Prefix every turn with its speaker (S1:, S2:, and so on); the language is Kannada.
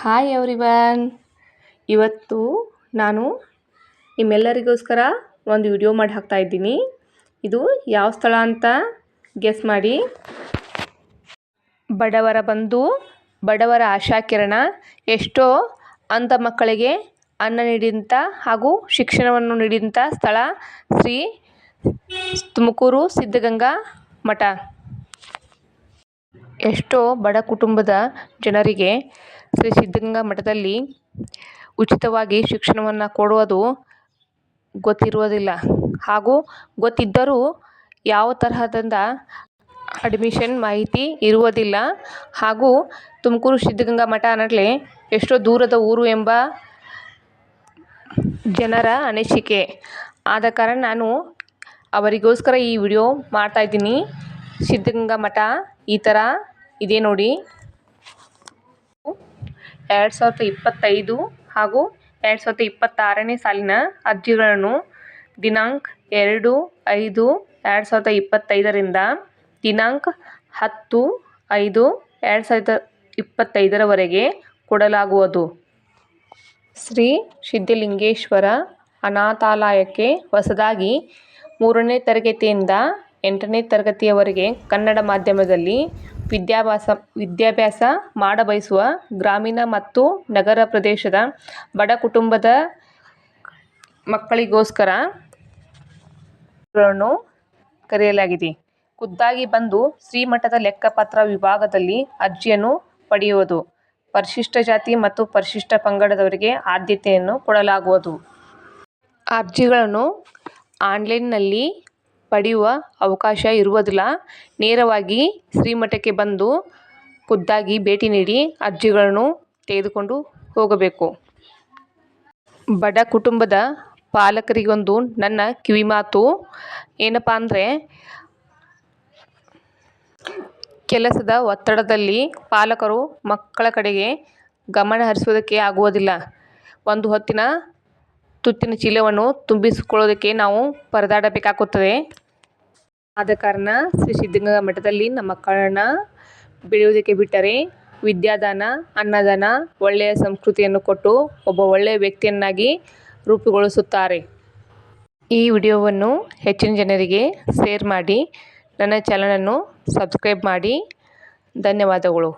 S1: ಹಾಯ್ ಎವ್ರಿವನ್ ಇವತ್ತು ನಾನು ನಿಮ್ಮೆಲ್ಲರಿಗೋಸ್ಕರ ಒಂದು ವಿಡಿಯೋ ಮಾಡಿ ಹಾಕ್ತಾ ಇದ್ದೀನಿ. ಇದು ಯಾವ ಸ್ಥಳ ಅಂತ ಗೆಸ್ ಮಾಡಿ. ಬಡವರ ಬಂದು ಬಡವರ ಆಶಾಕಿರಣ, ಎಷ್ಟೋ ಅಂಧ ಮಕ್ಕಳಿಗೆ ಅನ್ನ ನೀಡಿದಂಥ ಹಾಗೂ ಶಿಕ್ಷಣವನ್ನು ನೀಡಿದಂಥ ಸ್ಥಳ ಶ್ರೀ ತುಮಕೂರು ಸಿದ್ಧಗಂಗಾ ಮಠ. ಎಷ್ಟೋ ಬಡ ಕುಟುಂಬದ ಜನರಿಗೆ ಶ್ರೀ ಸಿದ್ಧಗಂಗಾ ಮಠದಲ್ಲಿ ಉಚಿತವಾಗಿ ಶಿಕ್ಷಣವನ್ನು ಕೊಡುವುದು ಗೊತ್ತಿರುವುದಿಲ್ಲ. ಹಾಗೂ ಗೊತ್ತಿದ್ದರೂ ಯಾವ ತರಹದಿಂದ ಅಡ್ಮಿಷನ್ ಮಾಹಿತಿ ಇರುವುದಿಲ್ಲ. ಹಾಗೂ ತುಮಕೂರು ಸಿದ್ಧಗಂಗಾ ಮಠ ಅನ್ನಟ್ಲೆ ಎಷ್ಟೋ ದೂರದ ಊರು ಎಂಬ ಜನರ ಅನಿಸಿಕೆ. ಆದ ಕಾರಣ ನಾನು ಅವರಿಗೋಸ್ಕರ ಈ ವಿಡಿಯೋ ಮಾಡ್ತಾಯಿದ್ದೀನಿ ಸಿದ್ಧಗಂಗಾ ಮಠ ಈ ಥರ ಇದೆ ನೋಡಿ. ಎರಡು ಸಾವಿರದ ಇಪ್ಪತ್ತೈದು ಹಾಗೂ ಎರಡು ಸಾವಿರದ ಇಪ್ಪತ್ತಾರನೇ ಸಾಲಿನ ಅರ್ಜಿಗಳನ್ನು ದಿನಾಂಕ ಎರಡು ಐದು ಎರಡು ಸಾವಿರದ ಇಪ್ಪತ್ತೈದರಿಂದ ದಿನಾಂಕ ಹತ್ತು ಐದು ಎರಡು ಸಾವಿರದ ಇಪ್ಪತ್ತೈದರವರೆಗೆ ಕೊಡಲಾಗುವುದು. ಶ್ರೀ ಸಿದ್ಧಲಿಂಗೇಶ್ವರ ಅನಾಥಾಲಯಕ್ಕೆ ಹೊಸದಾಗಿ ಮೂರನೇ ತರಗತಿಯಿಂದ ಎಂಟನೇ ತರಗತಿಯವರೆಗೆ ಕನ್ನಡ ಮಾಧ್ಯಮದಲ್ಲಿ ವಿದ್ಯಾಭ್ಯಾಸ ವಿದ್ಯಾಭ್ಯಾಸ ಮಾಡಬಯಸುವ ಗ್ರಾಮೀಣ ಮತ್ತು ನಗರ ಪ್ರದೇಶದ ಬಡ ಕುಟುಂಬದ ಮಕ್ಕಳಿಗೋಸ್ಕರ ಗಳನ್ನು ಕರೆಯಲಾಗಿದೆ. ಖುದ್ದಾಗಿ ಬಂದು ಶ್ರೀಮಠದ ಲೆಕ್ಕಪತ್ರ ವಿಭಾಗದಲ್ಲಿ ಅರ್ಜಿಯನ್ನು ಪಡೆಯುವುದು, ಪರಿಶಿಷ್ಟ ಜಾತಿ ಮತ್ತು ಪರಿಶಿಷ್ಟ ಪಂಗಡದವರಿಗೆ ಆದ್ಯತೆಯನ್ನು ಕೊಡಲಾಗುವುದು. ಅರ್ಜಿಗಳನ್ನು ಆನ್ಲೈನ್ನಲ್ಲಿ ಪಡೆಯುವ ಅವಕಾಶ ಇರುವುದಿಲ್ಲ. ನೇರವಾಗಿ ಶ್ರೀಮಠಕ್ಕೆ ಬಂದು ಖುದ್ದಾಗಿ ಭೇಟಿ ನೀಡಿ ಅರ್ಜಿಗಳನ್ನು ತೆಗೆದುಕೊಂಡು ಹೋಗಬೇಕು. ಬಡ ಕುಟುಂಬದ ಪಾಲಕರಿಗೊಂದು ನನ್ನ ಕಿವಿಮಾತು ಏನಪ್ಪ ಅಂದರೆ, ಕೆಲಸದ ಒತ್ತಡದಲ್ಲಿ ಪಾಲಕರು ಮಕ್ಕಳ ಕಡೆಗೆ ಗಮನ ಹರಿಸುವುದಕ್ಕೆ ಆಗುವುದಿಲ್ಲ. ಒಂದು ಹೊತ್ತಿನ ತುತ್ತಿನ ಚೀಲವನ್ನು ತುಂಬಿಸಿಕೊಳ್ಳೋದಕ್ಕೆ ನಾವು ಪರದಾಡಬೇಕಾಗುತ್ತದೆ. ಆದ ಕಾರಣ ಶ್ರೀ ಸಿದ್ಧಗಂಗಾ ಮಠದಲ್ಲಿ ನಮ್ಮ ಮಕ್ಕಳನ್ನ ಬೆಳೆಯುವುದಕ್ಕೆ ಬಿಟ್ಟರೆ ವಿದ್ಯಾದಾನ, ಅನ್ನದಾನ, ಒಳ್ಳೆಯ ಸಂಸ್ಕೃತಿಯನ್ನು ಕೊಟ್ಟು ಒಬ್ಬ ಒಳ್ಳೆಯ ವ್ಯಕ್ತಿಯನ್ನಾಗಿ ರೂಪುಗೊಳಿಸುತ್ತಾರೆ. ಈ ವಿಡಿಯೋವನ್ನು ಹೆಚ್ಚಿನ ಜನರಿಗೆ ಶೇರ್ ಮಾಡಿ, ನನ್ನ ಚಾನಲನ್ನು ಸಬ್ಸ್ಕ್ರೈಬ್ ಮಾಡಿ. ಧನ್ಯವಾದಗಳು.